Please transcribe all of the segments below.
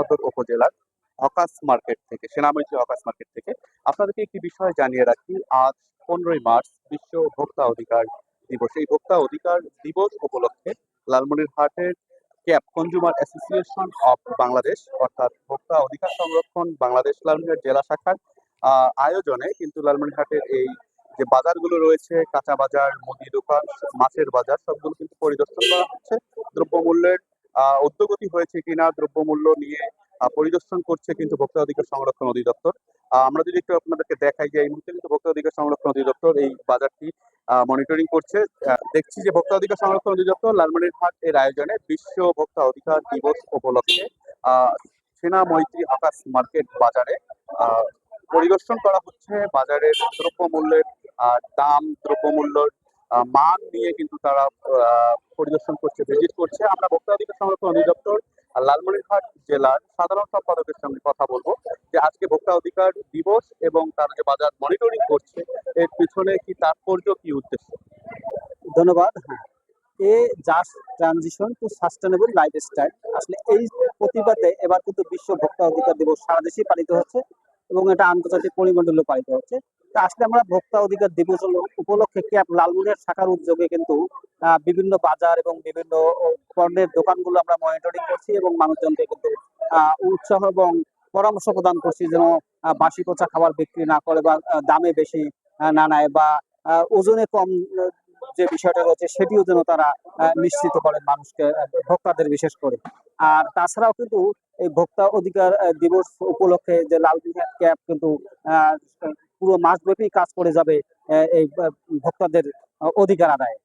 সদর উপজেলার hawkers market থেকে সেনামৈত্রী হকাস মার্কেট থেকে আপনাদেরকে একটি বিষয় জানিয়ে রাখি, আজ পনেরোই মার্চ, বিশ্ব ভোক্তা অধিকার দিবস। এই ভোক্তা অধিকার দিবস উপলক্ষে লালমনিরহাটের CAB consumer association of Bangladesh, অর্থাৎ ভোক্তা অধিকার সংরক্ষণ বাংলাদেশ লালমনিরহাট জেলা শাখার আয়োজনে কিন্তু লালমনিরহাটের এই যে বাজারগুলো রয়েছে, কাঁচা বাজার, মুদি দোকান, মাছের বাজার, সবগুলো কিন্তু পরিদর্শন করা হচ্ছে। দ্রব্যমূল্যের ঊর্ধ্বগতি হয়েছে কিনা, দ্রব্যমূল্য নিয়ে পরিদর্শন করছে কিন্তু ভোক্তা অধিকার সংরক্ষণ অধিদপ্তর। আমরা যদি একটু আপনাদেরকে দেখাই যে এই মুহূর্তে কিন্তু ভোক্তা অধিকার সংরক্ষণ অধিদপ্তর এই বাজারটি মনিটরিং করছে। দেখছি যে ভোক্তা অধিকার সংরক্ষণ অধিদপ্তর লালমনিরহাট এর আয়োজনে বিশ্ব ভোক্তা অধিকার দিবস উপলক্ষে সেনা মৈত্রী আকাশ মার্কেট বাজারে পরিদর্শন করা হচ্ছে। বাজারের দ্রব্যমূল্যের দাম, দ্রব্যমূল্যর মান নিয়ে কিন্তু তারা পরিদর্শন করছে ভিজিট করছে। আমরা ভোক্তা অধিকার সংরক্ষণ অধিদপ্তর লালমনিরহাট জেলার সাধারণ সম্পাদকের সঙ্গে কথা বলব যে আজকে ভোক্তা অধিকার দিবস এবং তারা যে বাজার মনিটরিং করছে, এর পিছনে কি তাৎপর্য, কি উদ্দেশ্য? ধন্যবাদ হ্যাঁ। A just transition to sustainable life style আসলে এই প্রতিবাদে এবার কিন্তু বিশ্ব ভোক্তা অধিকার দিবস সারা দেশেই পালিত হচ্ছে এবং এটা আন্তর্জাতিক পরিমণ্ডলেও পালিত হচ্ছে। আসলে আমরা ভোক্তা অধিকার দিবস উপলক্ষে ক্যাব লালমনিরহাট শাখার উদ্যোগে কিন্তু বিভিন্ন বাজার এবং বিভিন্ন পণ্যের দোকানগুলো আমরা মনিটরিং করছি এবং মানুষজনকে কিন্তু উৎসাহ এবং পরামর্শ প্রদান করছি যেন বাসি পচা খাবার বিক্রি না করে বা দামে বেশি না নেয় বা ওজনে কম যে বিষয়টা রয়েছে সেটিও যেন তারা নিশ্চিত করেন মানুষকে ভোক্তাদের বিশেষ করে। আর তাছাড়াও কিন্তু এই ভোক্তা অধিকার দিবস উপলক্ষে যে লালমিনহাট ক্যাব কিন্তু পুরো মাসব্যাপী কাজ করে যাবে এই ভোক্তাদের অধিকার আদায়।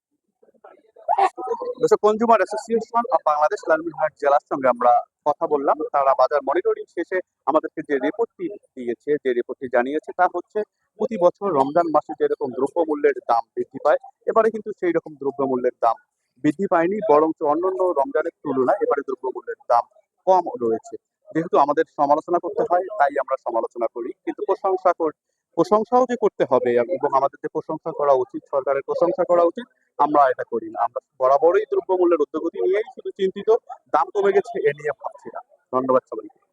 Consumer association of Bangladesh Lalmonirhat জেলার সঙ্গে আমরা কথা বললাম। তারা বাজার মনিটরিং শেষে আমাদেরকে যে রিপোর্টটি দিয়েছে, যে রিপোর্টটি জানিয়েছে তা হচ্ছে, প্রতি বছর রমজান মাসে যেরকম দ্রব্যমূল্যের দাম বৃদ্ধি পায়, এবারে কিন্তু সেই রকম দ্রব্যমূল্যের দাম বৃদ্ধি পায়নি, বরঞ্চ অন্যান্য রমজানের তুলনায় এবারে দ্রব্যমূল্যের দাম কম রয়েছে। যেহেতু আমাদের সমালোচনা করতে হয়, তাই আমরা সমালোচনা করি। কিন্তু প্রশংসা কর, প্রশংসাও যে করতে হবে এবং আমাদের যে প্রশংসা করা উচিত, সরকারের প্রশংসা করা উচিত, আমরা এটা করি না। আমরা বরাবরই দ্রব্যমূল্যের ঊর্ধ্বগতি নিয়েই শুধু চিন্তিত, দাম কমে গেছে, এ নিয়ে ভাবছি না। ধন্যবাদ সবাইকে।